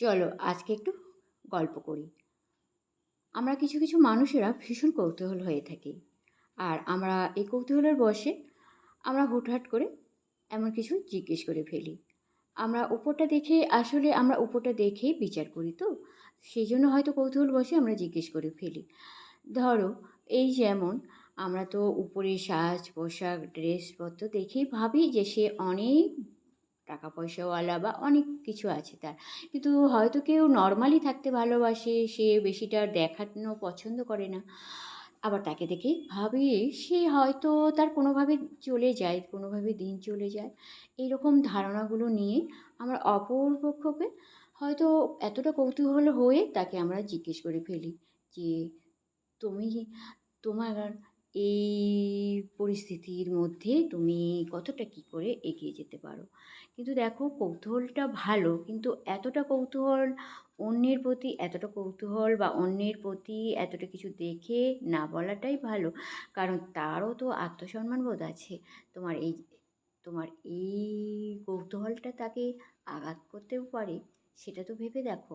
চলো আজকে একটু গল্প করি। আমরা কিছু কিছু মানুষেরা ভীষণ কৌতূহল হয়ে থাকি। আর আমরা এই কৌতূহলের বশে আমরা হুটহাট করে এমন কিছু জিজ্ঞেস করে ফেলি। আমরা উপরটা দেখে, আসলে আমরা উপরটা দেখেই বিচার করি তো? সেই জন্য হয়তো কৌতূহল বসে আমরা জিজ্ঞেস করে ফেলি। ধরো, এই যেমন আমরা তো উপরে সাজ, পোশাক, ড্রেসপত্র দেখেই ভাবি যে সে অনেক টাকা পয়সাওয়ালা বা অনেক কিছু আছে তার। কিন্তু হয়তো কেউ নর্মালি থাকতে ভালোবাসে, সে বেশিটা দেখানো পছন্দ করে না। আবার তাকে দেখে ভাবি সে হয়তো তার কোনোভাবে চলে যায়, কোনোভাবে দিন চলে যায়। এইরকম ধারণাগুলো নিয়ে আমরা অপর পক্ষকে হয়তো এতটা কৌতূহল হয়ে তাকে আমরা জিজ্ঞেস করে ফেলি যে, তুমি তোমার এই পরিস্থিতির মধ্যে তুমি কতটা কী করে এগিয়ে যেতে পারো? কিন্তু দেখো কৌতূহলটা ভালো, কিন্তু এতটা কৌতূহল অন্যের প্রতি, এতটা কৌতূহল বা অন্যের প্রতি এতটা কিছু দেখে না বলাটাই ভালো। কারণ তারও তো আত্মসম্মান বোধ আছে। তোমার এই তোমার এই কৌতূহলটা তাকে আঘাত করতেও পারে, সেটা তো ভেবে দেখো।